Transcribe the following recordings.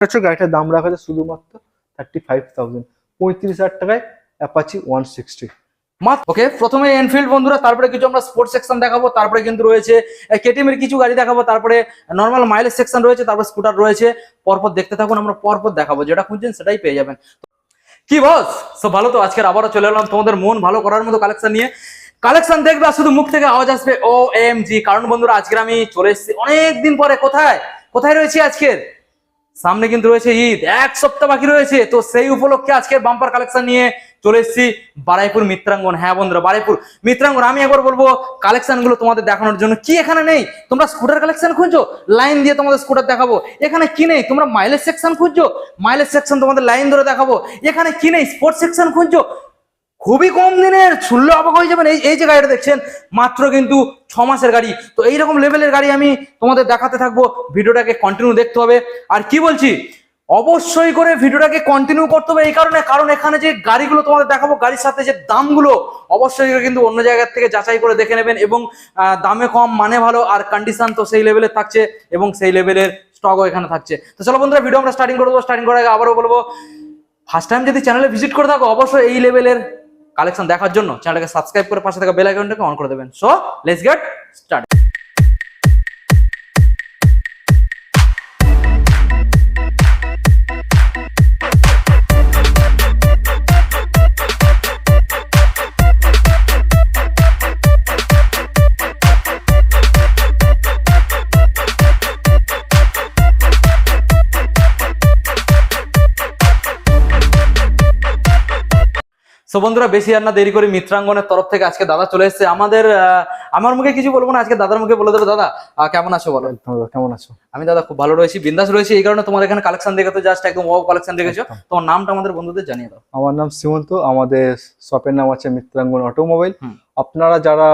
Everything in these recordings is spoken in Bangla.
হচ্ছে গাড়িটার দাম রাখা আছে শুধুমাত্র থার্টি ফাইভ থাউজেন্ড পঁয়ত্রিশ হাজার টাকায় অ্যাপাচি ওয়ান সিক্সটি ওকে প্রথমে এনফিল্ড বন্ধুরা, তারপরে কিছু আমরা স্পোর্টস সেকশন দেখাবো, তারপরে কিন্তু রয়েছে কেটিএম এর কিছু গাড়ি দেখাবো, তারপরে নর্মাল মাইলেজ সেকশন রয়েছে, তারপর স্কুটার রয়েছে। পরপর দেখতে থাকুন, আমরা পরপর দেখাবো, যেটা খুঁজছেন সেটাই পেয়ে যাবেন। কি বস সব ভালো তো, আজকের আবারও চলে এলাম তোমাদের মন ভালো করার মতো কালেকশন নিয়ে। কালেকশন দেখবে শুধু মুখ থেকে আওয়াজ আসবে ও এম জি কারণ বন্ধুরা, আজকের আমি চলে এসেছি অনেকদিন পরে। কোথায়? কোথায় রয়েছি আজকের? সামনে কিন্তু রয়েছে ঈদ। এক সপ্তাহ বাকি রয়েছে। তো সেই উপলক্ষে আজকের বাম্পার কালেকশন নিয়ে চলে এসেছি বারাইপুর মিত্রাঙ্গন। হ্যাঁ বন্ধুরা, বারাইপুর মিত্রাঙ্গন। আমি একবার বলব কালেকশনগুলো তোমাদের দেখানোর জন্য কি এখানে নেই? তোমরা স্কুটার কালেকশন খুঁজছো? লাইন দিয়ে তোমাদের স্কুটার দেখাবো। এখানে কি নেই? তোমরা মাইলেজ সেকশন খুঁজছো? মাইলেজ সেকশন তোমাদের লাইন ধরে দেখাবো। এখানে কি নেই? স্পোর্টস সেকশন খুঁজছো? খুবই কম দিনের শুনলে অবাক হয়ে যাবেন এই এই যে গাড়িটা দেখছেন, মাত্র কিন্তু ছ মাসের গাড়ি। তো এইরকম লেভেলের গাড়ি আমি তোমাদের দেখাতে থাকব। ভিডিওটাকে কন্টিনিউ দেখতে হবে। আর কি বলছি, অবশ্যই করে ভিডিওটাকে কন্টিনিউ করতে হবে। এই কারণে কারণ এখানে যে গাড়িগুলো তোমাদের দেখাবো, গাড়ির সাথে যে দামগুলো, অবশ্যই কিন্তু অন্য জায়গার থেকে যাচাই করে দেখে নেবেন এবং দামে কম মানে ভালো আর কন্ডিশন তো সেই লেভেলের থাকছে এবং সেই লেভেলের স্টকও এখানে থাকছে। তো চলো বন্ধুরা ভিডিও আমরা স্টার্টিং করে দেবো। স্টার্টিং করার আগে আবারও বলব ফার্স্ট টাইম যদি চ্যানেলে ভিজিট করে থাকো, অবশ্যই এই লেভেলের কালেকশন দেখার জন্য চ্যানেলটাকে সাবস্ক্রাইব করে পাশে থাকা বেল আইকনটাকে অন করে দেবেন। So let's get start so বন্ধুরা বেশি আর না দেরি করে মিত্রাঙ্গনের তরফ থেকে আজকে দাদা চলে এসেছে। আমাদের আমার মুখে কিছু বলব না আজকে দাদার মুখে বলে দেবো। দাদা কেমন আছো বলো? কেমন আছো? আমি দাদা খুব ভালো রয়েছি বিন্দাস রয়েছি। এই কারণে তোমার এখানে কালেকশন দেখে তো জাস্ট একদম ওয়াও কালেকশন দেখেছ। তোমার নামটা আমাদের বন্ধুদের জানিয়ে দাও। আমার নাম সীমন্ত আমাদের শপের নাম আছে মিত্রাঙ্গন অটোমোবাইল আপনারা যারা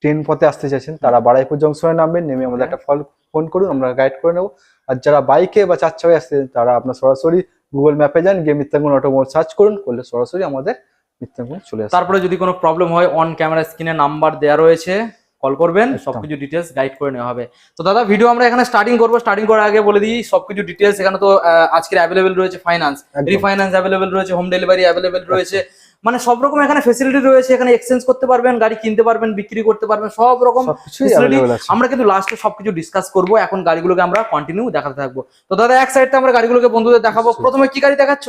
ট্রেন পথে আসতে চাইছেন তারা বারাইপুর জংশনে নামবেন নেমে আমাদের একটা ফল ফোন করুন আমরা গাইড করে নেব। আর যারা বাইকে বা চার চাকায় আসতে তারা আপনার সরাসরি গুগল ম্যাপে যান, গিয়ে মিত্রাঙ্গন অটোমোবাইল সার্চ করুন, করলে সরাসরি আমাদের মিত্রাঙ্গন চলে আসে। তারপরে যদি কোনো প্রবলেম হয় অন ক্যামেরা স্ক্রিনে নাম্বার দেওয়া রয়েছে। কল করবেন সবকিছু ডিটেলস গাইড করে নেওয়া হবে। তো দাদা ভিডিও আমরা এখানে স্টার্টিং করব। স্টার্টিং করার আগে বলে দিই সবকিছু ডিটেলস এখানে তো আজকের অ্যাভেলেবেল রয়েছে ফাইন্যান্স। রিফাইন্যান্স অ্যাভেলেবেল রয়েছে হোম ডেলিভারি অ্যাভেলেবেল রয়েছে। মানে সব রকম এখানে ফেসিলিটি রয়েছে এখানে এক্সচেঞ্জ করতে পারবেন গাড়ি কিনতে পারবেন বিক্রি করতে পারবেন সব রকম facility আমরা কিন্তু লাস্টে সবকিছু ডিসকাস করব। এখন গাড়িগুলোকে আমরা কন্টিনিউ দেখাতে থাকব। তো দাদা এক সাইডটা আমরা গাড়িগুলোকে বন্ধুদের দেখাবো। প্রথমে কি গাড়ি দেখাচ্ছ?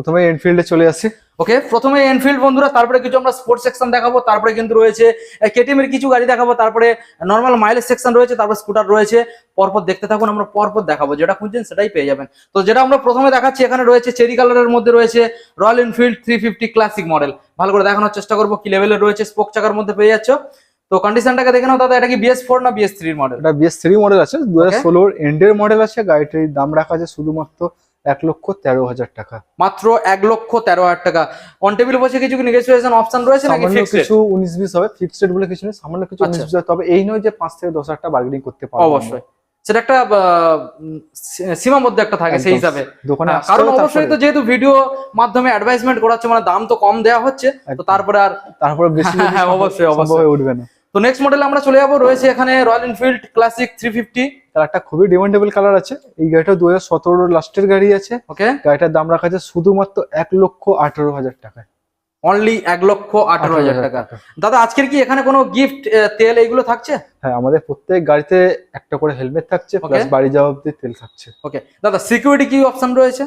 প্রথমে এনফিল্ডে চলে আসি। ওকে প্রথমে এনফিল্ড বন্ধুরা তারপরে কিছু আমরা স্পোর্টস সেকশন দেখাবো তারপরে কিন্তু রয়েছে কেটিএম এর কিছু গাড়ি দেখাবো তারপরে নর্মাল মাইলেজ সেকশন রয়েছে তারপর স্কুটার রয়েছে পরপর দেখতে থাকুন আমরা পরপর দেখাবো যেটা খুঁজছেন সেটাই পেয়ে যাবেন। তো যেটা আমরা প্রথমে দেখাচ্ছি এখানে রয়েছে চেরি কালারের মধ্যে রয়েছে Royal Enfield three fifty classic model ভালো করে দেখানোর চেষ্টা করব কি লেভেলের রয়েছে স্পোক চাকার মধ্যে পেয়ে যাচ্ছ। তো কন্ডিশনটাকে দেখে নাও দাদা এটা কি বিএস ফোর না বিএস থ্রির মডেল এটা বিএস থ্রি মডেল আছে দু হাজার ষোলোর এন্ডের মডেল আছে গাড়িটির দাম রাখা আছে শুধুমাত্র এক লক্ষ তেরো হাজার টাকা। মাত্র এক লক্ষ তেরো হাজার টাকা। অন টেবিল বসে কিছু নেগোসিয়েশন অপশন রয়েছে নাকি ফিক্সড কিছু উনিশ বিশ হবে ফিক্সড রেট বলে কিছু নেই সামান্য কিছু উনিশ আচ্ছা। বিশ হবে তবে এই নয় যে পাঁচ থেকে দশ হাজার টাকা বার্গেনিং করতে পারব অবশ্যই। সেটা একটা সীমাবদ্ধ একটা থাকে সেই হিসাবে। হ্যাঁ, কারণ অবশ্যই তো যেহেতু ভিডিও মাধ্যমে অ্যাডভাইসমেন্ট করাচ্ছে মানে দাম তো কম দেওয়া হচ্ছে তো তারপরে আর তারপরে বেশি হ্যাঁ, অবশ্যই, অবশ্যই। উঠবে না। তো নেক্সট মডেল আমরা চলে যাব রয়েছে এখানে Royal Enfield classic three fifty তার একটা খুবই ডিমান্ডেবল কালার আছে। এই গাড়িটা দু হাজার সতেরো লাস্টের গাড়ি আছে। ওকে গাড়িটার দাম রাখা আছে শুধুমাত্র এক লক্ষ আঠারো হাজার টাকায় অনলি এক লক্ষ আঠারো হাজার টাকা। দাদা আজকের কি এখানে কোনো গিফট তেল এইগুলো থাকছে? হ্যাঁ আমাদের প্রত্যেক গাড়িতে একটা করে হেলমেট থাকছে. প্লাস বাড়ি যাওয়া অব্দি তেল থাকছে। ওকে দাদা সিকিউরিটি কি অপশন রয়েছে?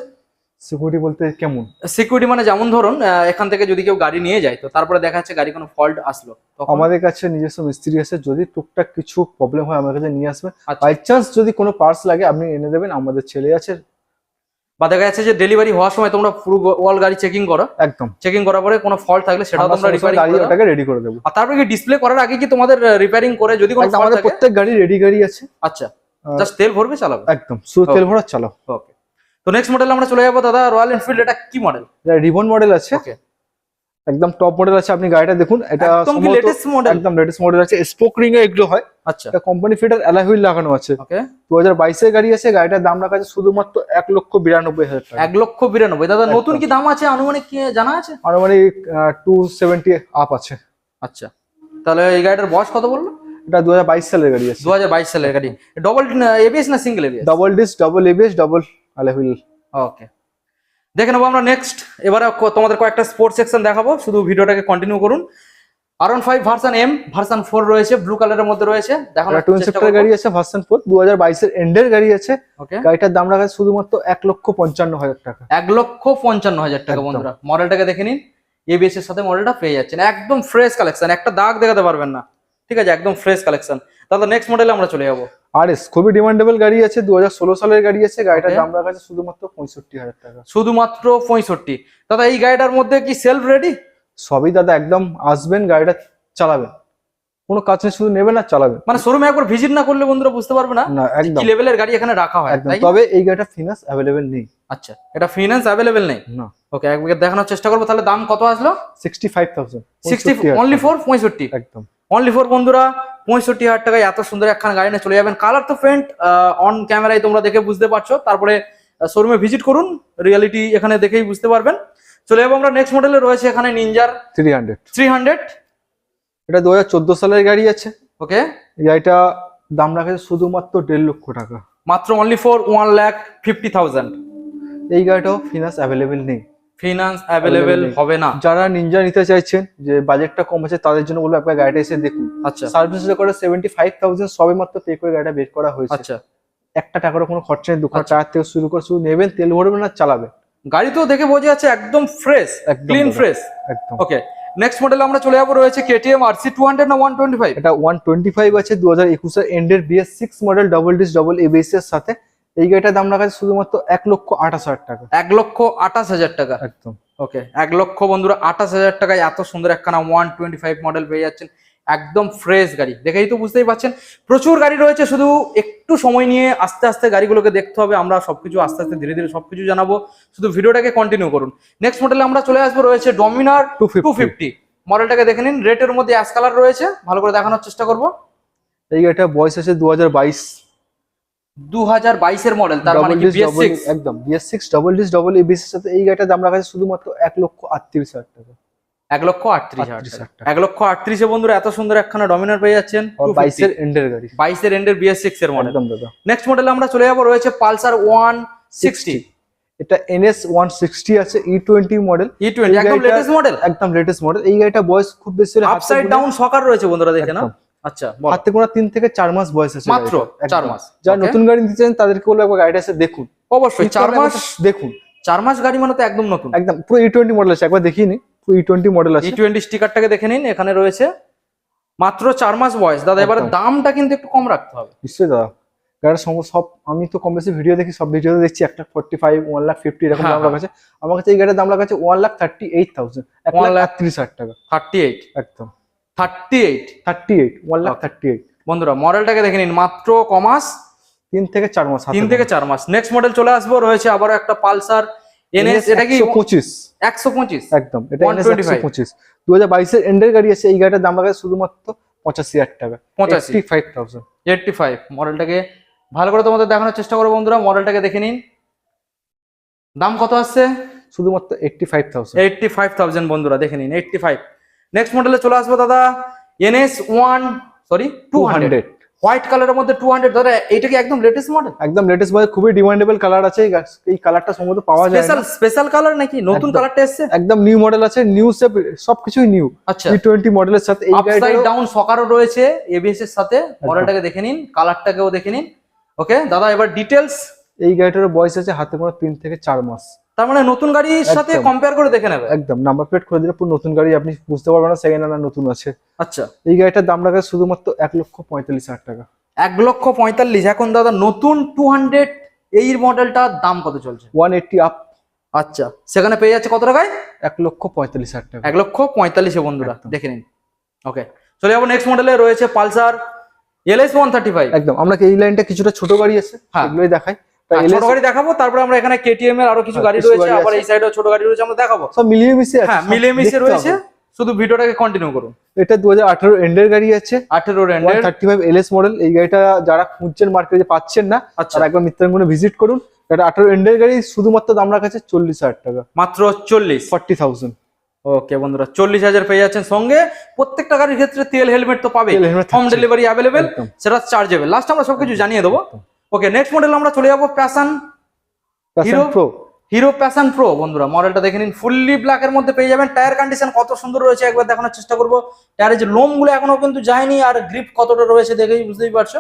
সিকিউরিটি বলতে কেমন? সিকিউরিটি মানে যেমন ধরুন এখান থেকে যদি কেউ গাড়ি নিয়ে যায় তো তারপরে দেখা যাচ্ছে গাড়ি কোনো ফল্ট আসলো আমাদের কাছে নিজস্ব মিস্ত্রি আছে যদি টুকটাক কিছু প্রবলেম হয় আমাদের কাছে নিয়ে আসবে। আচ্ছা। বাই চান্স যদি কোনো পার্টস লাগে আপনি এনে দেবেন আমাদের ছেলে আছে। বা দেখা যাচ্ছে যে ডেলিভারি হওয়ার সময় তোমরা পুরো ওয়াল গাড়ি চেকিং করো। একদম। চেকিং করার পরে কোনো ফল্ট থাকলে সেটাও আমরা তোমরা রিপেয়ারিং করে ওটাকে রেডি করে দেবো। আর তারপরে কি ডিসপ্লে করার আগে কি তোমাদের রিপেয়ারিং করে যদি কোনো আমাদের প্রত্যেক গাড়ি রেডি গাড়ি আছে। আচ্ছা। জাস্ট তেল ভরবে চালাবে? একদম শুধু তেল ভরা চালাও। ওকে তো নেক্সট মডেল আমরা চলে যাব দাদা রয়্যাল এনফিল্ড এটা কি মডেল এটা রিবন মডেল আছে। ওকে একদম টপ মডেল আছে আপনি গাড়িটা দেখুন এটা একদম লেটেস্ট মডেল একদম লেটেস্ট মডেল আছে স্পোক রিং এ এগুলো হয়। আচ্ছা। এটা কোম্পানি ফিটার অ্যালয় হুইল লাগানো আছে। ওকে দু হাজার বাইশের গাড়ি আছে গাড়িটার দাম রাখা আছে শুধুমাত্র এক লক্ষ বিরানব্বই হাজার টাকা। এক লক্ষ বিরানব্বই। দাদা নতুন কি দাম আছে? আনুমানিক কি জানা আছে? আনুমানিক টু সেভেন্টি আপ আছে। আচ্ছা। তাহলে এই গাড়িটার বয়স কত বলল? এটা দু হাজার বাইশ সালের গাড়ি আছে। দু হাজার বাইশ সালের গাড়ি। ডবল এবিএস না single ABS double disc double ABS double okay দেখে নেব আমরা নেক্সট এবারে তোমাদের কয়েকটা স্পোর্টস সেকশন দেখাবো। শুধু ভিডিওটাকে কন্টিনিউ করুন। আর one five version M version four রয়েছে ব্লু কালারের মধ্যে রয়েছে। দেখো সেক্টর গাড়ি আছে ভার্সন ফোর দু হাজার বাইশের এন্ডের গাড়ি আছে। গাড়িটার দাম রাখা শুধুমাত্র এক লক্ষ পঞ্চান্ন হাজার টাকা। এক লক্ষ পঞ্চান্ন হাজার টাকা বন্ধুরা। মডেলটাকে দেখে নিন। এবিএস এর সাথে মডেলটা পেয়ে যাচ্ছেন। একদম ফ্রেশ কালেকশন একটা দাগ দেখাতে পারবেন না। ঠিক আছে একদম ফ্রেশ কালেকশন তাহলে নেক্সট মডেলে আমরা চলে যাব। আর এস খুবই ডিমান্ডেবল গাড়ি আছে দু হাজার ষোলো সালের গাড়ি আছে গাড়িটার. দাম রাখা আছে শুধুমাত্র পঁয়ষট্টি হাজার টাকা। শুধুমাত্র পঁয়ষট্টি। দাদা এই গাড়িটার মধ্যে কি সেলফ রেডি সবই দাদা একদম আসবেন গাড়িটা চালাবেন। কোনো কাজ নেই শুধু নেবেন আর চালাবেন। মানে শোরুমে একবার ভিজিট না করলে বন্ধুরা বুঝতে পারবে না না একদম। লেভেলের গাড়ি এখানে রাখা হয় তবে এই গাড়িটা ফিনান্স অ্যাভেলেবেল নেই। আচ্ছা এটা ফিনান্স অ্যাভেলেবেল নেই? না। ওকে একবার দেখানোর চেষ্টা করব তাহলে দাম কত আসলো? Sixty five thousand sixty only four পঁয়ষট্টি? একদম। অনলি ফোর বন্ধুরা পঁয়ষট্টি হাজার টাকায় এত সুন্দর একখান গাড়ি নিয়ে চলে যাবেন। কালার তো ফ্রেন্ড অন ক্যামেরায় তোমরা দেখে বুঝতে পারছ। তারপরে শোরুমে ভিজিট করুন রিয়ালিটি এখানে দেখেই বুঝতে পারবেন। চলে যাব আমরা নেক্সট মডেলে রয়েছে এখানে নিনজার থ্রি হান্ড্রেড থ্রি হান্ড্রেড এটা দু হাজার চোদ্দ সালের গাড়ি আছে। ওকে গাড়িটা দাম রাখা আছে শুধুমাত্র দেড় লক্ষ টাকা। মাত্র only for one lakh fifty thousand এই গাড়িটাও ফিনান্স অ্যাভেলেবেল নেই। ফিনান্স অ্যাভেলেবেল হবে না। যারা নিনজা নিতে চাইছেন যে বাজেটটা কম আছে তাদের জন্য বলব আপনার গাড়িটা এসে দেখুন। আচ্ছা। সার্ভিস করে সেভেন্টি ফাইভ থাউজেন্ড সবে মাত্র পে করে গাড়িটা বের করা হয়েছে। আচ্ছা। একটা টাকারও কোনো খরচা নেই দোকান আচ্ছা। টায়ার থেকে শুরু করে শুধু নেবেন তেল ভরবেন আর চালাবেন। গাড়ি তো দেখে বোঝা যাচ্ছে একদম ফ্রেশ একদম ক্লিন ফ্রেশ একদম। ওকে নেক্সট মডেল আমরা চলে যাব রয়েছে কেটিএম আরসি টু হান্ড্রেড না ওয়ান টোয়েন্টি ফাইভ এটা ওয়ান টোয়েন্টি ফাইভ আছে দু হাজার একুশের এন্ডের BS six model double disc double ABS এর সাথে। এই গাড়িটার দাম রাখা আছে শুধুমাত্র এক লক্ষ আঠাশ হাজার টাকা। এক লক্ষ আঠাশ হাজার টাকা। একদম। ওকে এক লক্ষ বন্ধুরা আঠাশ হাজার টাকায় এত সুন্দর একখানা ওয়ান টোয়েন্টি ফাইভ মডেল পেয়ে যাচ্ছেন। একদম ফ্রেশ গাড়ি। দেখেই তো বুঝতেই পারছেন প্রচুর গাড়ি রয়েছে শুধু একটু সময় নিয়ে আস্তে আস্তে গাড়িগুলোকে দেখতে হবে। আমরা সবকিছু আস্তে আস্তে ধীরে ধীরে সবকিছু জানাব। শুধু ভিডিওটাকে কন্টিনিউ করুন। নেক্সট মডেলে আমরা চলে আসব রয়েছে ডমিনার টু ফিফটি মডেলটাকে দেখে নিন রেটের মধ্যে অ্যাশ কালার রয়েছে। ভালো করে দেখানোর চেষ্টা করব। এই গাড়িটার বয়স আছে দু হাজার বাইশ। দু হাজার বাইশের মডেল তার মানে কি একদম ডিস ডবল এর সাথে এই গাড়িটার দাম রাখা আছে শুধুমাত্র লক্ষ হাজার টাকা। লক্ষ হাজার টাকা। লক্ষ বন্ধুরা এত সুন্দর একখানা ডমিনার পেয়ে যাচ্ছেন এন্ডের গাড়ি। এন্ডের এর মডেল একদম দাদা। নেক্সট মডেলে আমরা চলে যাব রয়েছে পালসার ওয়ান সিক্সটি এটা এনএস ওয়ান সিক্সটি আছে ই টোয়েন্টি মডেল একদম লেটেস্ট মডেল একদম লেটেস্ট মডেল এই গাড়িটা বয়স খুব বেশি হলে হাতে আপসাইড ডাউন সকার রয়েছে বন্ধুরা না। আচ্ছা। হাতে গোনা তিন থেকে চার মাস বয়স আছে মাত্র চার মাস। যারা নতুন গাড়ি নিতে চান তাদেরকে বলব একবার গাড়িটা এসে দেখুন। অবশ্যই চার মাস দেখুন। চার মাস গাড়ি মানে তো একদম নতুন। একদম পুরো ই টোয়েন্টি মডেল আছে একবার দেখিয়ে নি। পুরো ই টোয়েন্টি মডেল ই আছে টোয়েন্টি স্টিকারটাকে দেখে নিন এখানে রয়েছে মাত্র চার মাস বয়স। দাদা এবারে দামটা কিন্তু একটু কম রাখতে হবে। নিশ্চয়ই দাদা। গাড়ির সব আমি তো কম বেশি ভিডিও দেখি সব ভিডিওতে দেখছি একটা forty five one lakh fifty এরকম হ্যাঁ, দাম রাখা আছে। আমার কাছে এই গাড়ির দাম আছে one lakh thirty eight thousand এক লাখ আটত্রিশ হাজার টাকা। থার্টি এইট একদম। Thirty eight thirty eight one lakh thirty eight বন্ধুরা মডেলটাকে দেখে নিন মাত্র কমাস। তিন থেকে চার মাস তিন থেকে চার মাস। নেক্সট মডেল চলে আসব রয়েছে আবারও একটা পালসার এনএস এটা কি? পঁচিশ। একশো পঁচিশ। একদম এটা এনএস একশো পঁচিশ। দু হাজার বাইশের এন্ডের গাড়ি আছে এই গাড়িটার দাম শুধুমাত্র পঁচাশি হাজার টাকা। পঁচাশি। ফাইভ থাউজেন্ড এইটটি ফাইভ মডেলটাকে ভালো করে তোমাদের দেখানোর চেষ্টা করো বন্ধুরা। মডেলটাকে দেখে নিন। দাম কত আসছে? শুধুমাত্র eighty five thousand eighty five thousand বন্ধুরা দেখে নিন। এইটটি ফাইভ নেক্সট মডেলে চলে আসব দাদা NS one sorry two hundred white কালারের মধ্যে টু হান্ড্রেড দাদা এটা কি একদম লেটেস্ট মডেল একদম লেটেস্ট বয় খুবই ডিমান্ডেবল কালার আছে এই কালারটা সম্ভবত পাওয়া যায় স্পেশাল স্পেশাল কালার নাকি? নতুন কালারটা এসছে? একদম নিউ মডেল আছে নিউ সেপ সবকিছুই নিউ আচ্ছা। টি টোয়েন্টি মডেলের সাথে এই গাড়িটা ডাউন সকারও রয়েছে এবিএস এর সাথে মডেলটাকে দেখে নিন কালারটাকেও দেখে নিন। ওকে দাদা এবার ডিটেলস এই গাড়িটার বয়স আছে হাতে কোনো তিন থেকে চার মাস। তার মানে নতুন গাড়ির সাথে কম্পেয়ার করে দেখে নেবে? একদম নাম্বার প্লেট করে দিলে পুরো নতুন গাড়ি আপনি বুঝতে পারবেন না সেকেন্ড হ্যান্ড নতুন আছে। আচ্ছা। এই গাড়িটার দাম রাখা শুধুমাত্র এক লক্ষ পঁয়তাল্লিশ হাজার টাকা। এক লক্ষ পঁয়তাল্লিশ। এখন দাদা নতুন টু হান্ড্রেড এই মডেলটার দাম কত চলছে? ওয়ান এইটটি আপ আচ্ছা সেখানে পেয়ে যাচ্ছে কত টাকায়? এক লক্ষ পঁয়তাল্লিশ হাজার টাকা। এক লক্ষ পঁয়তাল্লিশে বন্ধুরা। দেখে নিন। ওকে চলে যাব নেক্সট মডেলে রয়েছে Pulsar LS one thirty five একদম আমরা এই লাইনটা কিছুটা ছোট গাড়ি আছে হ্যাঁ। এগুলোই দেখাই। তা ছোট গাড়ি দেখাবো তারপরে আমরা এখানে কেটিএম এর আরও কিছু হ্যাঁ, গাড়ি রয়েছে আবার এই সাইডেও ছোট গাড়ি রয়েছে আমরা দেখাবো। সব মিলিয়ে মিশিয়ে হ্যাঁ রয়েছে শুধু ভিডিওটাকে কন্টিনিউ করুন। এটা দু হাজার আঠারো এন্ডের গাড়ি আছে। আঠেরো থার্টি ফাইভ এলএস মডেল এই গাড়িটা যারা খুঁজছেন মার্কেটে পাচ্ছেন না আচ্ছা। তারা একবার মিত্রাঙ্গনে ভিজিট করুন। এটা আঠারো এন্ডের গাড়ি শুধুমাত্র দাম চল্লিশ হাজার টাকা। মাত্র চল্লিশ। Forty thousand. ওকে বন্ধুরা চল্লিশ হাজার পেয়ে যাচ্ছেন সঙ্গে। প্রত্যেকটা গাড়ির ক্ষেত্রে তেল হেলমেট তো পাবে হোম ডেলিভারি অ্যাভেলেবেল সেটা চার্জেবল লাস্ট আমরা সবকিছু জানিয়ে দেবো। ওকে নেক্সট মডেল আমরা চলে যাব Passion Hero Pro Hero Passion Pro বন্ধুরা মডেলটা দেখে নিন। ফুললি ব্ল্যাক এর মধ্যে পেয়ে যাবেন। টায়ার কন্ডিশন কত সুন্দর রয়েছে একবার দেখানোর চেষ্টা করব। টায়ারের যে লোমগুলো এখনও কিন্তু যায়নি আর গ্রিপ কতটা রয়েছে দেখেই বুঝতেই পারছ।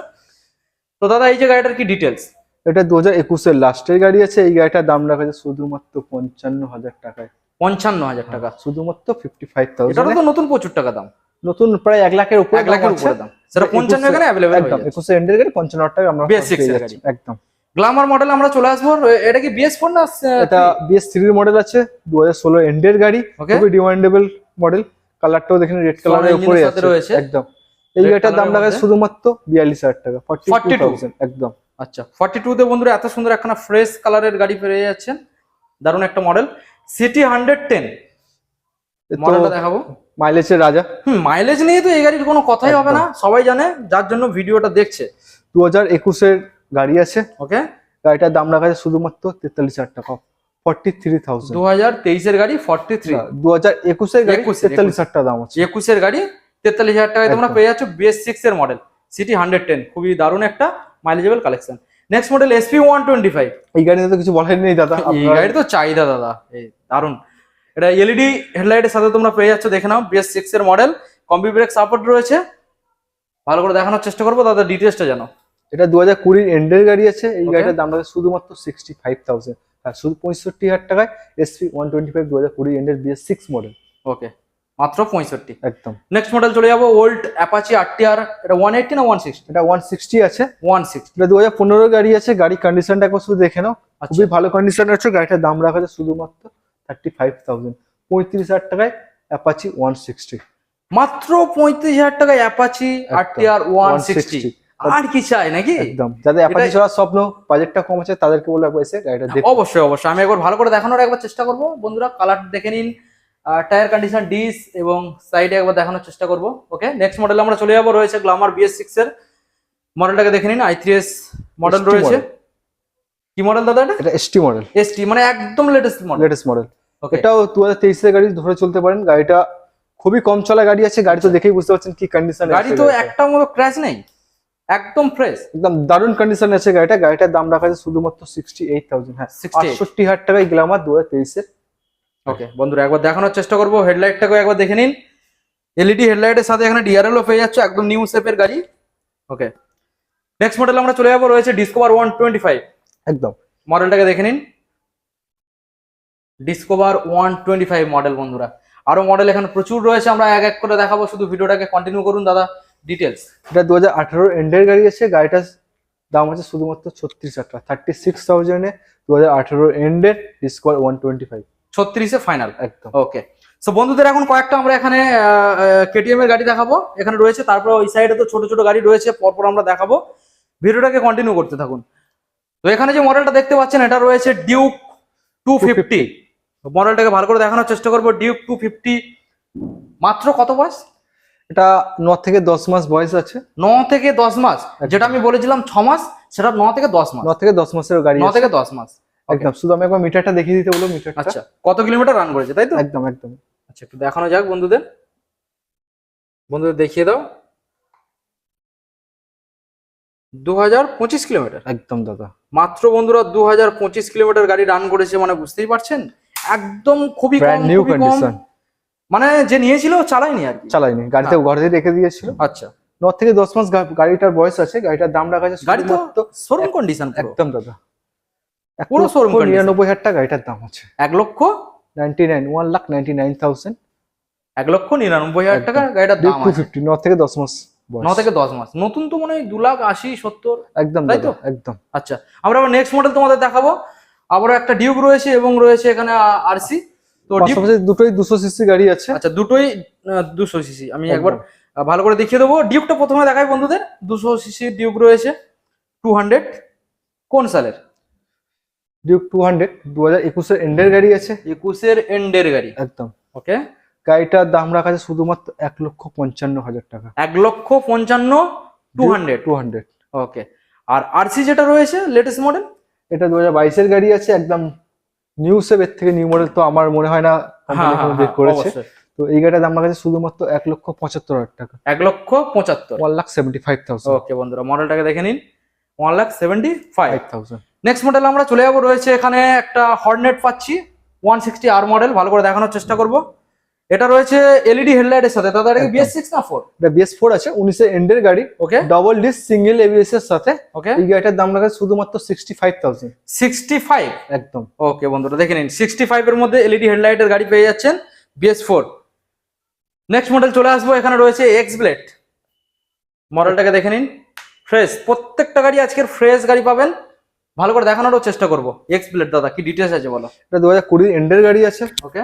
তো দাদা এই যে গাড়িটার কি ডিটেলস এটা দু হাজার একুশের লাস্টের গাড়ি আছে এই গাড়িটার দাম রাখা আছে শুধুমাত্র পঞ্চান্ন হাজার টাকায়। পঞ্চান্ন হাজার টাকা। শুধুমাত্র ফিফটি ফাইভ থাউজেন্ড তো নতুন প্রচুর টাকা দাম। নতুন প্রায় এক লাখের উপরে এক লাখের উপরে দাম। সেটা পঞ্চান্ন এখানে অ্যাভেলেবেল একদম একুশে এন্ডের গাড়ি পঞ্চান্ন হাজার টাকা আমরা BS6 পেয়ে এর গাড়ি। একদম। গ্লামার মডেল আমরা চলে আসব। এটা কি বিএস ফোর না এটা বিএস থ্রির মডেল আছে দু হাজার ষোলো এন্ডের গাড়ি। খুবই ডিমান্ডেবল মডেল কালারটাও দেখেন রেড কালারের উপরে আছে। একদম। এই গাড়িটার দাম লাগায় শুধুমাত্র বিয়াল্লিশ হাজার টাকা ফর্টি 42,000 থাউজেন্ড একদম। আচ্ছা ফর্টি টু তে বন্ধুরা এত সুন্দর একখানা ফ্রেশ কালারের গাড়ি পেয়ে যাচ্ছেন। দারুণ একটা মডেল সিটি হান্ড্রেড টেন মডেলটা দেখাবো। মাইলেজের রাজা। হুম মাইলেজ নিয়ে তো এই গাড়ির কোনো কথাই হবে না। সবাই জানে যার জন্য ভিডিওটা দেখছে। দু হাজার একুশের গাড়ি আছে। ওকে? গাড়িটার দাম রাখা আছে শুধুমাত্র তেতাল্লিশ হাজার টাকা। ফর্টি থ্রি থাউজেন্ড দু হাজার তেইশের গাড়ি ফর্টি থ্রি দু হাজার একুশের গাড়ি তেতাল্লিশ হাজার টাকা দাম আছে। একুশের গাড়ি তেতাল্লিশ হাজার টাকায় তোমরা পেয়ে যাচ্ছ বিএস সিক্স এর মডেল সিটি হান্ড্রেড টেন খুবই দারুণ একটা mileageable collection next model SP one twenty five এই গাড়িতে তো কিছু বলার নেই দাদা। এই গাড়ি তো চাহিদা দাদা। এই দারুণ। এটা এলইডি হেডলাইটের সাথে তোমরা পেয়ে যাচ্ছ দেখে নাও বিএস সিক্স এর মডেল কম্পি ব্রেক সাপোর্ট রয়েছে। ভালো করে দেখানোর চেষ্টা করব দাদা ডিটেলসটা জানো। এটা দু হাজার কুড়ির এন্ডের গাড়ি আছে এই গাড়িটার দাম রাখা শুধুমাত্র সিক্সটি ফাইভ থাউজেন্ড আর শুধু পঁয়ষট্টি হাজার টাকায় এসপি ওয়ান টোয়েন্টি ফাইভ দু হাজার কুড়ির এন্ডের বিএস সিক্স মডেল ওকে মাত্র পঁয়ষট্টি। একদম। নেক্সট মডেল চলে যাব ওল্ড অ্যাপাচি আরটিআর এটা ওয়ান এইটটি না ওয়ান সিক্সটি এটা ওয়ান সিক্সটি আছে। ওয়ান সিক্সটি এটা দু হাজার পনেরো গাড়ি আছে গাড়ি কন্ডিশনটা একবার শুধু দেখে নাও। আচ্ছা। খুবই ভালো কন্ডিশন আছে গাড়িটার দাম রাখা আছে শুধুমাত্র থার্টি ফাইভ থাউজেন্ড পঁয়ত্রিশ হাজার টাকায় অ্যাপাচি ওয়ান সিক্সটি মাত্র পঁয়ত্রিশ হাজার টাকায় অ্যাপাচি আরটিআর ওয়ান সিক্সটি আর কি চাই নাকি? একদম। যাদের অ্যাপাচি চলার স্বপ্ন বাজেটটা কম আছে তাদেরকে বলে একবার এসে গাড়িটা অবশ্যই অবশ্যই। আমি একবার ভালো করে দেখানোর একবার চেষ্টা করব। বন্ধুরা কালার দেখে নিন। টায়ার কন্ডিশন ডিস এবং সাইডে একবার দেখানোর চেষ্টা করব। ওকে নেক্সট মডেল আমরা চলে যাব। রয়েছে গ্লামার বিএস সিক্স এর। মডেলটাকে দেখে নিন। আই থ্রি এস মডেল রয়েছে। কি মডেল দাদা এটা? এটা এসটি মডেল এসটি মানে একদম latest model latest model okay এটাও দু হাজার তেইশের গাড়ি ধরে চলতে পারেন। গাড়িটা খুবই কম চলা গাড়ি আছে। গাড়ি তো দেখেই বুঝতে পারছেন কি কন্ডিশন গাড়ি তো একটা মতো ক্র্যাশ নেই। একদম ফ্রেশ একদম দারুণ কন্ডিশন আছে গাড়িটা। গাড়িটার দাম রাখা আছে শুধুমাত্র সিক্সটি এইট থাউজেন্ড হ্যাঁ 68 আটষট্টি হাজার টাকায় গ্লামার দু হাজার তেইশের। ওকে বন্ধুরা একবার দেখানোর চেষ্টা করব। হেডলাইটটাকে একবার দেখে নিন। এলইডি হেডলাইটের সাথে এখানে ডিআরএলও পেয়ে যাচ্ছে। একদম নিউ শেপের গাড়ি। ওকে নেক্সট মডেল আমরা চলে যাব। রয়েছে ডিসকভার ওয়ান টোয়েন্টি ফাইভ একদম। মডেলটাকে দেখে নিন। Discover one twenty five model বন্ধুরা। আরও মডেল এখানে প্রচুর রয়েছে আমরা এক এক করে দেখাবো শুধু ভিডিওটাকে কন্টিনিউ করুন দাদা ডিটেলস এটা দু হাজার আঠারো এন্ডের গাড়ি আছে গাড়িটার দাম আছে শুধুমাত্র ছত্রিশ হাজার থার্টি সিক্স থাউজেন্ডে দু হাজার আঠারো এন্ডের ডিসকভার ওয়ান টোয়েন্টি ফাইভ ছত্রিশে ফাইনাল একদম। ওকে সো বন্ধুদের এখন কয়েকটা আমরা এখানে কেটিএম এর গাড়ি দেখাবো। এখানে রয়েছে তারপর ওই সাইডে তো ছোট ছোট গাড়ি রয়েছে পরপর আমরা দেখাবো। ভিডিওটাকে কন্টিনিউ করতে থাকুন। তো এখানে যে মডেলটা দেখতে পাচ্ছেন এটা রয়েছে ডিউক টু ফিফটি মডেলটাকে ভালো করে দেখানোর চেষ্টা করব। ডিউক টু ফিফটি মাত্র কত বয়স? এটা ন থেকে দশ মাস বয়স আছে। ন থেকে দশ মাস যেটা আমি বলেছিলাম ছ মাস সেটা ন থেকে দশ মাস। ন থেকে দশ মাসের গাড়ি ন থেকে দশ মাস একদম। শুধু আমি একবার মিটারটা দেখিয়ে দিতে বলব মিটারটা। আচ্ছা কত কিলোমিটার রান করেছে তাই তো? একদম একদম। আচ্ছা একটু দেখানো যাক বন্ধুদের। বন্ধুদের দেখিয়ে দাও। দু হাজার পঁচিশ কিলোমিটার। একদম দাদা। মাত্র বন্ধুরা দু হাজার পঁচিশ কিলোমিটার গাড়ি রান করেছে মানে বুঝতেই পারছেন? একদম খুবই কম নিউ কন্ডিশন মানে যে নিয়েছিল ও চালায়নি আর চালাইনি গাড়িতে হ্যাঁ। ঘরে রেখে দিয়েছিল। আচ্ছা। ন থেকে দশ মাস গাড়িটার বয়স আছে গাড়িটার দাম রাখা আছে গাড়ি তো শোরুম কন্ডিশন একদম দাদা। পুরো condition। নিরানব্বই হাজার টাকা গাড়িটার দাম আছে এক লক্ষ? Ninety nine one lakh ninety nine thousand এক লক্ষ নিরানব্বই হাজার টাকা গাড়িটার দাম টু ফিফটি ন থেকে দশ মাস। ন থেকে দশ মাস। নতুন তো মনে হয় দু লাখ আশি সত্তর। একদম তাই তো? একদম। আচ্ছা আমরা আবার নেক্সট মডেল তোমাদের দেখাবো। আবারও একটা ডিউক রয়েছে এবং রয়েছে এখানে আরসি তো দুটোই দুশো সিসি গাড়ি আছে। আচ্ছা দুটোই দুশো সিসি। আমি একবার ভালো করে দেখিয়ে দেবো। ডিউকটা প্রথমে দেখাই বন্ধুদের। দুশো সিসি ডিউক রয়েছে। Two hundred. কোন সালের? Duke two hundred. দু হাজার একুশের এন্ডের গাড়ি আছে। একুশের এন্ডের গাড়ি। একদম। ওকে গাড়িটার দাম রাখা আছে শুধুমাত্র এক লক্ষ পঞ্চান্ন হাজার টাকা। এক লক্ষ পঞ্চান্ন two hundred two hundred okay আর আরসি যেটা রয়েছে লেটেস্ট মডেল এটা দু হাজার বাইশের গাড়ি আছে একদম নিউ সেভের থেকে নিউ মডেল তো আমার মনে হয় না হ্যাঁ হ্যাঁ বের করেছে। তো এই গাড়িটার দাম রাখা শুধুমাত্র এক লক্ষ পঁচাত্তর হাজার টাকা। এক লক্ষ পঁচাত্তর। One lakh seventy five thousand okay বন্ধুরা মডেলটাকে দেখে নিন। One lakh seventy five thousand next model আমরা চলে যাব রয়েছে এখানে একটা হর্নেট পাচ্ছি। ওয়ান সিক্সটি আর মডেল ভালো করে দেখানোর চেষ্টা করব। এটা রয়েছে এলইডি হেডলাইটের সাথে। দাদা এটা একদম। বিএস সিক্স না ফোর এটা বিএস ফোর আছে উনিশের এন্ডের গাড়ি। Okay double disc single ABS এর সাথে। ওকে এই গাড়িটার দাম রাখা শুধুমাত্র sixty five thousand sixty five একদম। ওকে বন্ধুরা দেখে নিন। সিক্সটি ফাইভ এর মধ্যে এলইডি হেডলাইটের গাড়ি পেয়ে যাচ্ছেন বিএস ফোর নেক্সট মডেল চলে আসব। এখানে রয়েছে এক্স ব্লেড মডেলটাকে দেখে নিন। ফ্রেশ প্রত্যেকটা গাড়ি আজকের ফ্রেশ গাড়ি পাবেন। ভালো করে দেখানোরও চেষ্টা করব। এক্স ব্লেড দাদা কি ডিটেলস আছে বলো? এটা দু হাজার কুড়ির এন্ডের গাড়ি আছে। Okay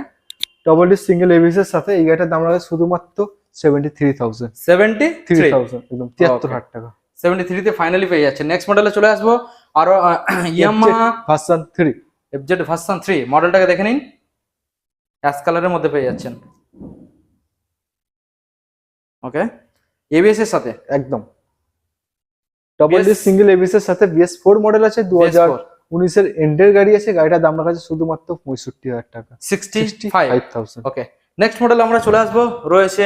double disc single ABS এর সাথে এই গাড়িটার দাম রাখা শুধুমাত্র seventy three thousand seventy three thousand একদম তিয়াত্তর. হাজার টাকা। সেভেন্টি থ্রিতে ফাইনালি পেয়ে যাচ্ছে। নেক্সট মডেলে চলে আসব। আরও Yamaha version three FZ version three মডেলটাকে দেখে নিন। অ্যাশ কালারের মধ্যে পেয়ে যাচ্ছেন। ওকে এবিএস এর সাথে? একদম। ডবল ডিস সিঙ্গেল এবিএস এর সাথে বিএস ফোর মডেল আছে দু হাজার উনিশের এন্ডের গাড়ি আছে গাড়িটার দাম রাখা আছে শুধুমাত্র পঁয়ষট্টি হাজার টাকা। Sixty five thousand okay next model আমরা চলে আসব রয়েছে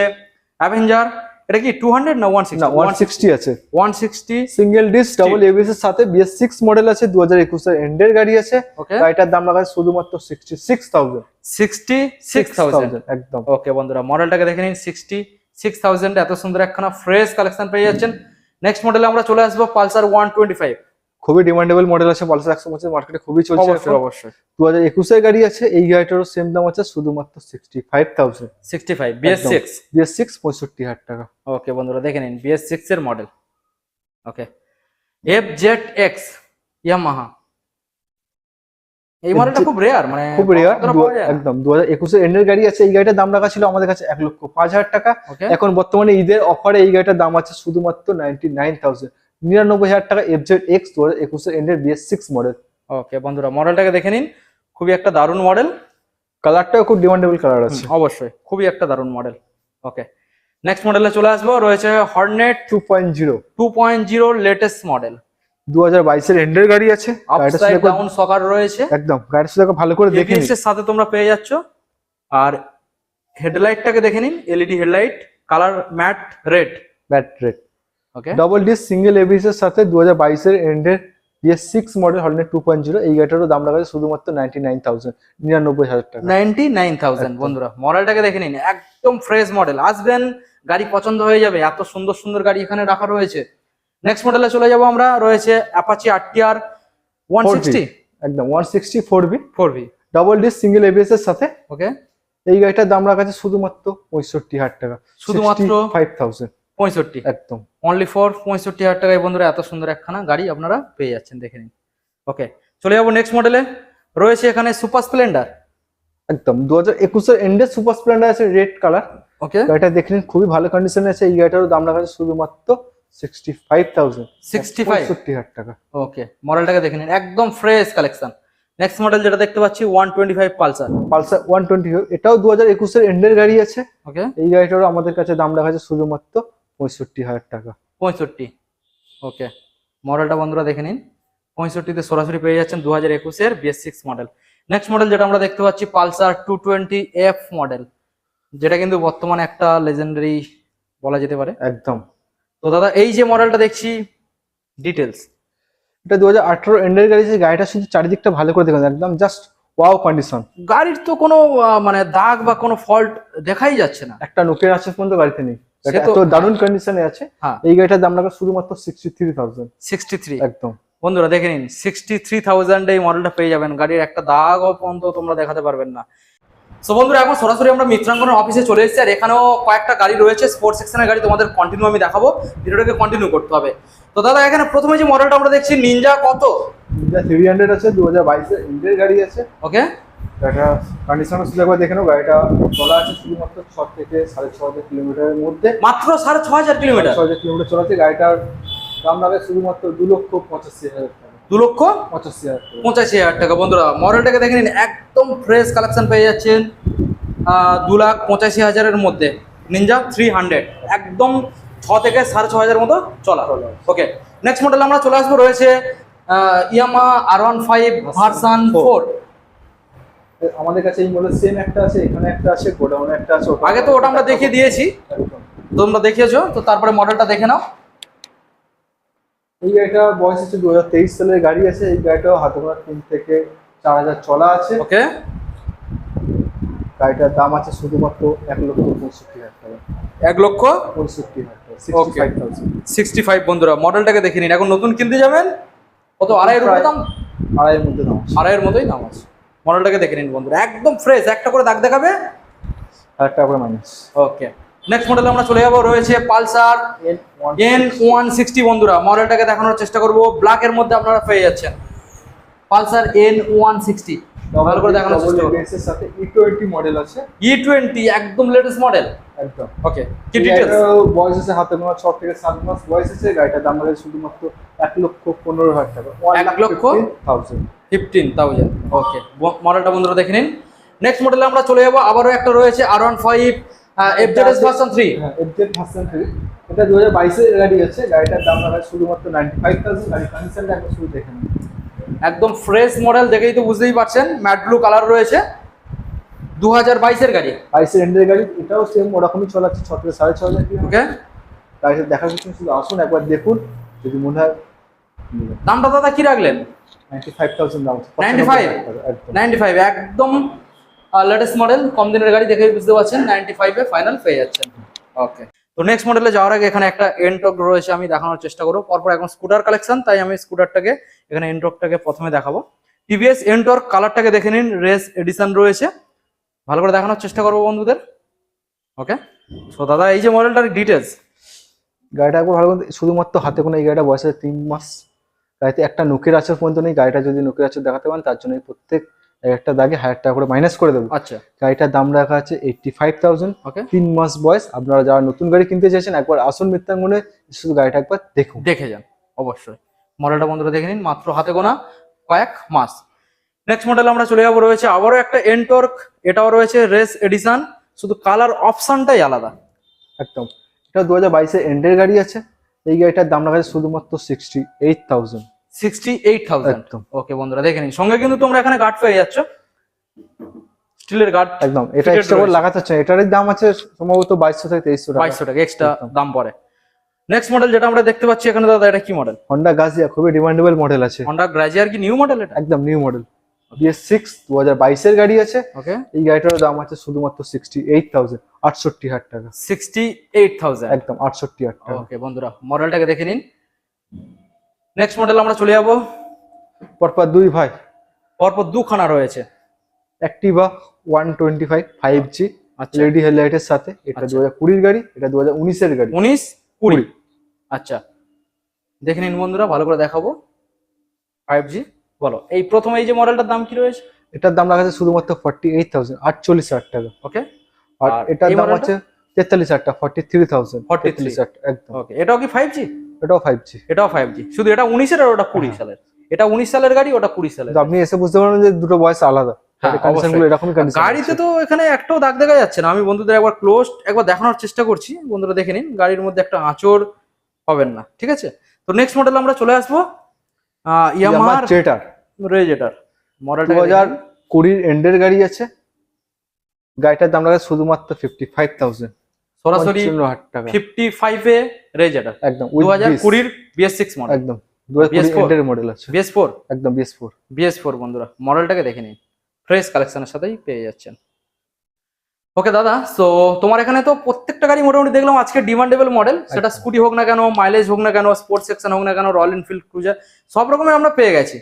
অ্যাভেঞ্জার এটা কি টু হান্ড্রেড না ওয়ান না সিক্সটি ওয়ান সিক্সটি আছে one sixty single disc double ABS এর সাথে বিএস সিক্স মডেল আছে দু হাজার একুশের এন্ডের গাড়ি আছে। ওকে গাড়িটার দাম আছে শুধুমাত্র sixty six thousand sixty six thousand একদম। ওকে বন্ধুরা মডেলটাকে দেখে নিন সিক্সটি সিক্স থাউজেন্ড এত সুন্দর একখানা ফ্রেশ কালেকশন পেয়ে যাচ্ছেন। নেক্সট মডেলে আমরা চলে আসব পালসার ওয়ান টোয়েন্টি ফাইভ খুবই ডিমান্ডেবল মডেল আছে পালসার একশো পঁচিশ মার্কেটে খুবই চলছে অবশ্যই দু হাজার একুশের গাড়ি আছে এই গাড়িটারও সেম দাম আছে শুধুমাত্র sixty five thousand sixty five BS. Six BS six পঁয়ষট্টি হাজার টাকা। ওকে বন্ধুরা দেখে নিন বিএস সিক্স এর model okay F Z X Yamaha এই মডেলটা খুব রেয়ার মানে খুব রেয়ার? একদম দু হাজার একুশের এন্ডের গাড়ি আছে এই গাড়িটার দাম রাখা ছিল আমাদের কাছে এক লক্ষ পাঁচ হাজার টাকা। এখন বর্তমানে ঈদের অফারে এই গাড়িটার দাম আছে শুধুমাত্র নাইনটি নাইন থাউজেন্ড নিরানব্বই হাজার টাকা এফজেড এক্স দু হাজার একুশের এন্ডের বিএস সিক্স মডেল ওকে বন্ধুরা মডেলটাকে দেখে নিন। খুবই একটা দারুণ মডেল কালারটাও খুব ডিমান্ডেবল কালার আছে। অবশ্যই খুবই একটা দারুণ মডেল ওকে নেক্সট মডেলে চলে আসব রয়েছে Hornet two point zero two point zero latest model দু হাজার বাইশের এন্ডের গাড়ি আছে। ডাউন সকার রয়েছে। একদম শুধু একবার ভালো করে দেখে এর সাথে তোমরা পেয়ে যাচ্ছ। আর হেডলাইটটাকে দেখে নিন LED headlight colour matte red bat rate okay double disc single ABS এর সাথে দু হাজার বাইশের এন্ডের BS six model Hornet two point zero এই গাড়িটারও দাম রাখা শুধুমাত্র নাইনটি নাইন থাউজেন্ড নিরানব্বই হাজার টাকা। Ninety nine thousand. বন্ধুরা মডেলটাকে দেখে নিন একদম ফ্রেশ মডেল আসবেন গাড়ি পছন্দ হয়ে যাবে এত সুন্দর সুন্দর গাড়ি এখানে রাখা রয়েছে। নেক্সট মডেলে চলে যাব আমরা রয়েছে অ্যাপাচি আরটিআর ওয়ান সিক্সটি একদম one sixty four B four V double disc single ABS এর সাথে। ওকে এই গাড়িটার দাম রাখা আছে শুধুমাত্র পঁয়ষট্টি হাজার টাকা শুধুমাত্র? ফাইভ থাউজেন্ড পঁয়ষট্টি। একদম। অনলি ফর পঁয়ষট্টি হাজার টাকায় বন্ধুরা এত সুন্দর একখানা গাড়ি আপনারা পেয়ে যাচ্ছেন দেখে নিন। ওকে চলে যাব নেক্সট মডেলে রয়েছে এখানে সুপার স্প্লেন্ডার একদম দু হাজার একুশের এন্ডের সুপার স্প্লেন্ডার আছে রেড কালার ওকে গাড়িটা দেখে নিন খুবই ভালো কন্ডিশনে আছে। এই গাড়িটারও দাম রাখা আছে শুধুমাত্র সিক্সটি ফাইভ থাউজেন্ড 65? পঁয়ষট্টি হাজার টাকা। ওকে মডেলটাকে দেখে নিন একদম ফ্রেশ কালেকশন নেক্সট মডেল যেটা দেখতে পাচ্ছি one twenty five Pulsar Pulsar one twenty এটাও দু হাজার একুশের এন্ডের গাড়ি আছে। ওকে এই গাড়িটারও আমাদের কাছে দাম রাখা আছে শুধুমাত্র পঁয়ষট্টি হাজার টাকা। পঁয়ষট্টি। ওকে মডেলটা বন্ধুরা দেখে নিন। পঁয়ষট্টিতে সরাসরি পেয়ে যাচ্ছেন দু হাজার একুশের BS six model next model যেটা আমরা দেখতে পাচ্ছি Pulsar two twenty F model যেটা কিন্তু বর্তমানে একটা লেজেন্ডারি বলা যেতে পারে। একদম। তো দাদা এই যে মডেলটা দেখছি ডিটেলস এটা দু হাজার আঠারো এন্ডের গাড়ি গাড়িটা শুধু চারিদিকটা ভালো করে দেখুন। একদম জাস্ট ওয়াও কন্ডিশন গাড়ির তো কোনো মানে দাগ বা কোনো ফল্ট দেখাই যাচ্ছে না। একটা নোকের আছে পর্যন্ত গাড়িতে নেই। এত দারুণ কন্ডিশনে আছে। হ্যাঁ। এই গাড়িটার দাম শুধুমাত্র sixty three thousand sixty three একদম। বন্ধুরা দেখে নিন সিক্সটি থ্রি থাউজেন্ড এই মডেলটা পেয়ে যাবেন। গাড়ির একটা দাগও পর্যন্ত তোমরা দেখাতে পারবেন না। সো বন্ধুরা এখন সরাসরি আমরা মিত্রাঙ্গনের অফিসে চলে এসেছি আর এখানেও কয়েকটা গাড়ি রয়েছে। স্পোর্টস সেকশনের গাড়ি তোমাদের কন্টিনিউ আমি দেখাবো। ভিডিওটাকে কন্টিনিউ করতে হবে। তো দাদা এখানে প্রথমে যে মডেলটা আমরা দেখছি নিনজা কত? থ্রি হান্ড্রেড আছে দু হাজার বাইশের এন্ডের গাড়ি আছে। ওকে গাড়িটা কন্ডিশন শুধু একবার দেখে নাও গাড়িটা চলা আছে শুধুমাত্র ছ থেকে সাড়ে ছ হাজার কিলোমিটারের মধ্যে। মাত্র সাড়ে ছ হাজার কিলোমিটার ছ হাজার কিলোমিটার? চলাচ্ছে গাড়িটার দাম রাখে শুধুমাত্র দু লক্ষ পঁচাশি হাজার টাকা। দু লক্ষ পঁচাশি হাজার পঁচাশি হাজার টাকা। বন্ধুরা মডেলটাকে দেখে নিন একদম ফ্রেশ কালেকশন পেয়ে যাচ্ছেন দু লাখ পঁচাশি হাজারের মধ্যে। নিনজা থ্রি হান্ড্রেড একদম ছ থেকে সাড়ে ছ হাজার মতো চলা। ওকে নেক্সট মডেল আমরা চলে আসব রয়েছে Yamaha R one five version. Four আমাদের কাছে এই মডেল সেম একটা আছে এখানে একটা আছে গোডাউনে একটা আছে আগে তো ওটা আমরা দেখিয়ে দিয়েছি। তোমরা দেখিয়েছো তো তারপরে মডেলটা দেখে নাও। এই গাড়িটা বয়স হচ্ছে দু হাজার তেইশ সালের গাড়ি আছে এই গাড়িটাও হাতে গোনা তিন থেকে চার হাজার চলা আছে। ওকে। গাড়িটার দাম আছে শুধুমাত্র এক লক্ষ পঁয়ষট্টি হাজার টাকা। এক লক্ষ? পঁয়ষট্টি হাজার টাকা সিক্সটি. ফাইভ বন্ধুরা মডেলটাকে দেখে নিন এখন নতুন কিনতে যাবেন? কত আড়াইয়ের দাম? আড়াইয়ের মধ্যে দাম আড়াইয়ের মতোই দাম আছে। মডেলটাকে দেখে নিন বন্ধুরা। একদম ফ্রেশ একটা করে দাগ দেখাবে? একটা করে মাইনাস ওকে নেক্সট মডেলে আমরা চলে যাব রয়েছে পালসার এন ওয়ান সিক্সটি বন্ধুরা। মডেলটাকে দেখানোর চেষ্টা করব। ব্ল্যাকের মধ্যে আপনারা পেয়ে যাচ্ছেন। পালসার এন ওয়ান সিক্সটি ভালো করে দেখানোর চেষ্টা করব এর সাথে ই টোয়েন্টি মডেল আছে। ই টোয়েন্টি একদম লেটেস্ট মডেল একদম। ওকে কি গাড়িটার বয়স আছে হাতে গোনা ছ থেকে সাত মাস। বয়স আছে গাড়িটার দাম আছে শুধুমাত্র এক লক্ষ পনেরো হাজার টাকা। এক লক্ষ? থাউজেন্ড ফিফটিন থাউজেন্ড ওকে মডেলটা বন্ধুরা দেখে নিন। নেক্সট মডেলে আমরা চলে যাব। আবারও একটা রয়েছে R one five FZS version three হ্যাঁ এফজেড ভার্সন থ্রি এটা দু হাজার বাইশের গাড়ি আছে। গাড়িটার দাম লাগা শুধুমাত্র নাইনটি ফাইভ থাউজেন্ড গাড়ি কন্ডিশনটা একবার শুরু দেখে নিন। একদম ফ্রেশ মডেল দেখেই তো বুঝতেই পারছেন। ম্যাট ব্লু কালার রয়েছে। দু হাজার বাইশের গাড়ি। বাইশের এন্ডের গাড়ি এটাও সেম ওরকমই চলাচ্ছে ছ থেকে সাড়ে ছ হাজার ওকে গাড়িটা দেখার কিছু শুধু আসুন একবার দেখুন যদি মনে হয় দামটা দাদা কি রাখলেন? নাইনটি ফাইভ থাউজেন্ড দাম 95? একদম। নাইনটি ফাইভ একদম লেটেস্ট মডেল কম দিনের গাড়ি দেখেই বুঝতে পারছেন নাইনটি ফাইভে ফাইনাল পেয়ে যাচ্ছেন। ওকে তো নেক্সট মডেলে যাওয়ার আগে এখানে একটা এনটক রয়েছে, আমি দেখানোর চেষ্টা করব। পরপর এখন স্কুটার কালেকশন তাই আমি স্কুটারটাকে এখানে এনটকটাকে প্রথমে দেখাবো। টিভিএস এনটর্ক কালারটাকে দেখে নিন, রেস এডিশন রয়েছে। ভালো করে দেখানোর চেষ্টা করব বন্ধুদের। ওকে সো দাদা, এই যে মডেলটার ডিটেলস গাড়িটা একবার ভালো শুধুমাত্র হাতে কোনো এই গাড়িটা বয়সে তিন মাস। গাড়িতে একটা নুকের আচার পর্যন্ত নেই, গাড়িটা যদি নুকের আচার দেখাতে পারেন, তার জন্য প্রত্যেক একটা দাগে হাজার টাকা করে মাইনাস করে দেবো। আচ্ছা। গাড়িটার দাম রাখা আছে এইটটি ফাইভ থাউজেন্ড ওকে তিন মাস বয়স আপনারা যারা নতুন গাড়ি কিনতে চাইছেন একবার আসুন মিত্রাঙ্গনে শুধু গাড়িটা একবার দেখুন। দেখে যান অবশ্যই। মডেলটা বন্ধুরা দেখে নিন মাত্র হাতে গোনা কয়েক মাস। নেক্সট মডেল আমরা চলে যাব রয়েছে আবারও একটা এনটর্ক এটাও রয়েছে রেস এডিশন শুধু কালার অপশনটাই আলাদা। একদম। এটা দু হাজার বাইশের এন্ডের গাড়ি আছে। এই গাড়িটার দাম রাখা আছে শুধুমাত্র sixty eight thousand sixty eight thousand একদম। ওকে বন্ধুরা দেখে নিন। সঙ্গে কিন্তু তোমরা এখানে গার্ড পেয়ে যাচ্ছ। স্টিলের গার্ড একদম এটা এক্সট্রা করে লাগাতে হচ্ছে এটারই দাম আছে সম্ভবত বাইশশো থেকে তেইশশো টাকা। বাইশশো টাকা এক্সট্রা দাম পড়ে। নেক্সট মডেল যেটা আমরা দেখতে পাচ্ছি এখানে দাদা এটা কি মডেল হন্ডা গাজিয়া খুবই ডিমান্ডেবল মডেল আছে। হন্ডা গ্রাজিয়ার কি নিউ মডেল এটা? একদম নিউ মডেল বিএস সিক্স দু হাজার বাইশের গাড়ি আছে। ওকে এই গাড়িটার দাম আছে শুধুমাত্র সিক্সটি এইট থাউজেন্ড আটষট্টি হাজার টাকা। সিক্সটি এইট থাউজেন্ড একদম আটষট্টি হাজার টাকা। ওকে বন্ধুরা মডেলটাকে দেখে নিন। নেক্সট মডেল আমরা চলে যাব। পরপর দুই ভাই। পরপর দুখানা রয়েছে। Activa one twenty five five G আচ্ছা। লেডি হেডলাইটের সাথে। এটা আচ্ছা। দু হাজার কুড়ির গাড়ি এটা দু হাজার উনিশের গাড়ি। উনিশ কুড়ি। আচ্ছা। দেখে নিন বন্ধুরা ভালো করে দেখাবো। ফাইভ জি বলো। এই প্রথম এই যে মডেলটার দাম কি রয়েছে? এটার দাম রাখা আছে শুধুমাত্র ফর্টি এইট থাউজেন্ড আটচল্লিশ হাজার টাকা ওকে আর এটার দাম আছে তেতাল্লিশ হাজার টাকা ফর্টি থ্রি থাউজেন্ড 43 তেতাল্লিশ হাজার একদম। ওকে এটাও কি ফাইভ জি এটাও ফাইভ জি এটাও ফাইভ জি শুধু এটা উনিশের আর ওটা কুড়ি হ্যাঁ। সালের। এটা উনিশ সালের গাড়ি ওটা কুড়ি সালের। আপনি এসে বুঝতে পারবেন যে দুটো বয়স আলাদা। হ্যাঁ, গাড়িতে তো এখানে একটাও দাগ দেখা যাচ্ছে না। আমি বন্ধুদের একবার ক্লোজ একবার দেখানোর চেষ্টা করছি। বন্ধুরা দেখে নিন গাড়ির মধ্যে একটা আঁচড় হবেন না। ঠিক আছে? তো নেক্সট মডেল আমরা চলে আসব ইয়ামাহার চেটার রেজেটার মডেলটা হাজার কুড়ির এন্ডের গাড়ি আছে। গাড়িটার দাম রাখা শুধুমাত্র ফিফটি ফাইভ থাউজেন্ড সরাসরি ফিফটি ফাইভে একদম দু হাজার কুড়ির বিএস সিক্স মডেল একদম দু হাজার কুড়ি BS4 এন্ডের মডেল আছে। বিএস ফোর একদম বিএস ফোর বিএস ফোর বন্ধুরা মডেলটাকে দেখে নিন। ফ্রেশ কালেকশনের সাথেই পেয়ে যাচ্ছেন। ওকে দাদা তো তোমার এখানে তো প্রত্যেকটা গাড়ি মোটামুটি দেখলাম আজকে ডিমান্ডেবল মডেল সেটা স্কুটি হোক না কেন মাইলেজ হোক না কেন স্পোর্টস সেকশন হোক না কেন রয়্যাল এনফিল্ড ক্রুজার সব রকমের আমরা পেয়ে গেছি।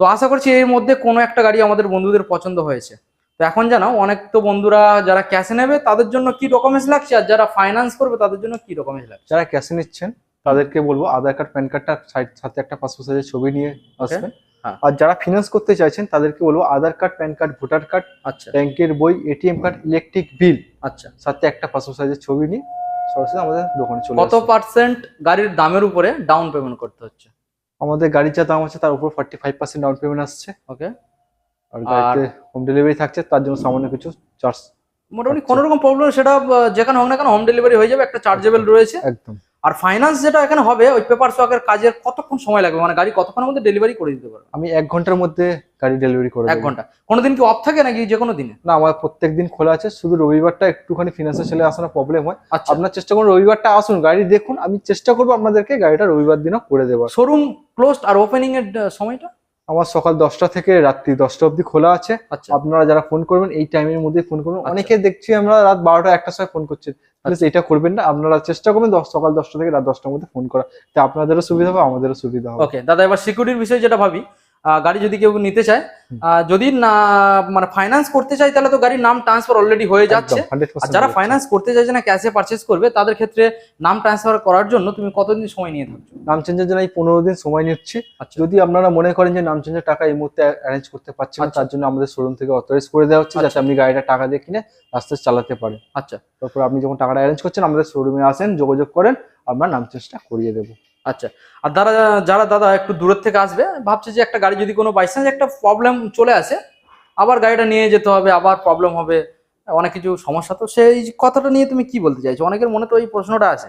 তো আশা করছি এর মধ্যে কোনো একটা গাড়ি আমাদের বন্ধুদের পছন্দ হয়েছে। তো এখন জানো অনেক তো বন্ধুরা যারা ক্যাশে নেবে তাদের জন্য কি ডকুমেন্টস লাগছে? আর যারা ফাইন্যান্স করবে তাদের জন্য কি ডকুমেন্টস লাগছে? যারা ক্যাশে নিচ্ছেন তাদেরকে বলব আধার কার্ড প্যান কার্ডটা সাথে একটা পাসপোর্ট সাইজের ছবি নিয়ে আসবেন। হ্যাঁ। আর যারা ফিনান্স করতে চাইছেন তাদেরকে বলব Aadhaar card PAN card voter card আচ্ছা। ব্যাংকের বই এটিএম কার্ড ইলেকট্রিক বিল আচ্ছা। সাথে একটা পাসপোর্ট সাইজের ছবি নিয়ে সরাসরি আমাদের দোকানে চলে কত পার্সেন্ট গাড়ির দামের উপরে ডাউন পেমেন্ট করতে হচ্ছে? আমাদের গাড়ির যা দাম আছে তার উপর forty five percent down payment আসছে। ওকে আর গাড়িতে হোম ডেলিভারি থাকছে তার জন্য সামান্য কিছু চার্জ মোটামুটি। কোনো রকম প্রবলেম সেটা যেখানে হোক না কেন হোম ডেলিভারি হয়ে যাবে একটা চার্জেবল রয়েছে। একদম। আর ফাইন্যান্স যেটা এখানে হবে ওই পেপার ওয়ার্কের কাজের কতক্ষণ সময় লাগবে? মানে গাড়ি কতক্ষণের মধ্যে ডেলিভারি করে দিতে পারবে? আমি এক ঘণ্টার মধ্যে গাড়ি ডেলিভারি করে এক। ঘণ্টা। কোনোদিন কি অফ থাকে নাকি যে কোনো দিনে? না আমার প্রত্যেক দিন খোলা আছে শুধু রবিবারটা একটুখানি ফিনান্সে চলে আসানো প্রবলেম হয়। আচ্ছা। আপনার চেষ্টা করুন রবিবারটা আসুন গাড়ি দেখুন আমি চেষ্টা করব আপনাদেরকে গাড়িটা রবিবার দিনও করে দেবো শোরুম ক্লোজ আর ওপেনিং এর সময়টা? আমার সকাল দশটা থেকে রাত্রি দশটা অবধি খোলা আছে। আচ্ছা। আপনারা যারা ফোন করবেন এই টাইমের মধ্যে ফোন করবেন আচ্ছা। অনেকে দেখছি আমরা রাত বারোটা একটার সময় ফোন করছি। প্লিজ এটা করবেন না। আপনারা চেষ্টা করবেন সকাল দশটা থেকে রাত দশটার মধ্যে ফোন করা। তা আপনাদেরও সুবিধা হবে আমাদেরও সুবিধা হবে। ওকে দাদা এবার সিকিউরিটির বিষয়ে যেটা ভাবি গাড়ি যদি কেউ নিতে চায় যদি না মানে ফাইন্যান্স করতে চায় তাহলে তো গাড়ির নাম ট্রান্সফার অলরেডি হয়ে যাচ্ছে। আর যারা ফাইন্যান্স করতে চাইছে না ক্যাশে পারচেস করবে তাদের ক্ষেত্রে নাম ট্রান্সফার করার জন্য তুমি কতদিন সময় নিয়ে থাকছো? নাম চেঞ্জের জন্য আমি পনেরো দিন সময় নিচ্ছি। আচ্ছা। যদি আপনারা মনে করেন যে নাম চেঞ্জের টাকা এই মুহূর্তে অ্যারেঞ্জ করতে পারছেন না আচ্ছা। তার জন্য আমাদের শোরুম থেকে অথরাইজ করে দেওয়া হচ্ছে যাতে আচ্ছা। আপনি গাড়িটা টাকা দিয়ে কিনে রাস্তায় চালাতে পারেন। আচ্ছা। তারপর আপনি যখন টাকাটা অ্যারেঞ্জ করছেন আমাদের শোরুমে আসেন যোগাযোগ করেন আমরা নাম চেঞ্জটা করিয়ে দেবো। আচ্ছা আর দাদা যারা দাদা একটু দূরের থেকে আসবে ভাবছে যে একটা গাড়ি যদি কোনো বাইচান্স একটা প্রবলেম চলে আসে আবার গাড়িটা নিয়ে যেতে হবে আবার প্রবলেম হবে অনেক কিছু সমস্যা তো সেই কথাটা নিয়ে তুমি কি বলতে চাইছো? অনেকের মনে তো এই প্রশ্নটা আছে।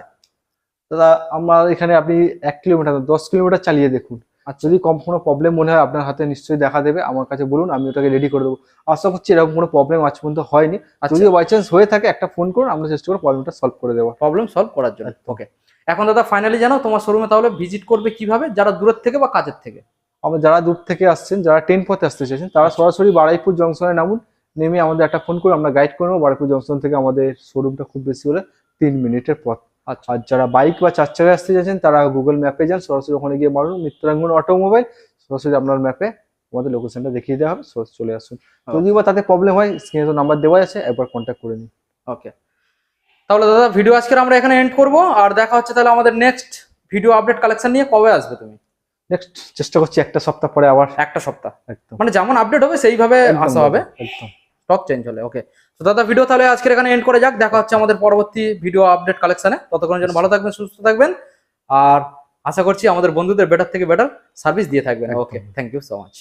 দাদা আমার এখানে আপনি এক কিলোমিটার দশ কিলোমিটার চালিয়ে দেখুন। আর যদি কম কোনো প্রবলেম মনে হয় আপনার হাতে নিশ্চয়ই দেখা দেবে আমার কাছে বলুন আমি ওটাকে রেডি করে দেবো। আশা করছি এরকম কোনো প্রবলেম আজ পর্যন্ত হয়নি। আর যদি বাই চান্স হয়ে থাকে একটা ফোন করুন আমরা চেষ্টা করব প্রবলেমটা সলভ করে দেবো প্রবলেম সলভ করার জন্য। ওকে এখন দাদা ফাইনালি জানো তোমার শোরুমে তাহলে ভিজিট করবে কীভাবে? যারা দূরের থেকে বা কাজের থেকে? আমরা যারা দূর থেকে আসছেন যারা ট্রেন পথে আসতে চাইছেন তারা সরাসরি বারাইপুর জংশনে নামুন নেমে আমাদের একটা ফোন করে আমরা গাইড করে নেব। বারাইপুর জংশন থেকে আমাদের শোরুমটা খুব বেশি হলে তিন মিনিটের পথ। আচ্ছা। আর যারা বাইক বা চার চাকায় আসতে চাইছেন তারা গুগল ম্যাপে যান সরাসরি ওখানে গিয়ে মারুন। মিত্রাঙ্গন অটোমোবাইল সরাসরি আপনার ম্যাপে আমাদের লোকেশনটা দেখিয়ে দেওয়া হবে চলে আসুন। যদি বা তাতে প্রবলেম হয় স্ক্রিনে তো নাম্বার দেওয়া আছে একবার কন্ট্যাক্ট করে নিন। ওকে তাহলে দাদা ভিডিও আজকের আমরা এখানে এন্ড করব। আর দেখা হচ্ছে তাহলে আমাদের নেক্সট ভিডিও আপডেট কালেকশন নিয়ে কবে আসবে তুমি? নেক্সট চেষ্টা করছি একটা সপ্তাহ পরে আবার। একটা সপ্তাহ। একদম। মানে যেমন আপডেট হবে সেইভাবে আসা হবে একদম। স্টক চেঞ্জ হলে ওকে তো দাদা ভিডিও তাহলে আজকের এখানে এন্ড করে যাক। দেখা হচ্ছে আমাদের পরবর্তী ভিডিও আপডেট কালেকশনে ততক্ষণের জন্য ভালো থাকবেন সুস্থ থাকবেন। আর আশা করছি আমাদের বন্ধুদের বেটার থেকে বেটার সার্ভিস দিয়ে থাকবেন। Okay thank you so much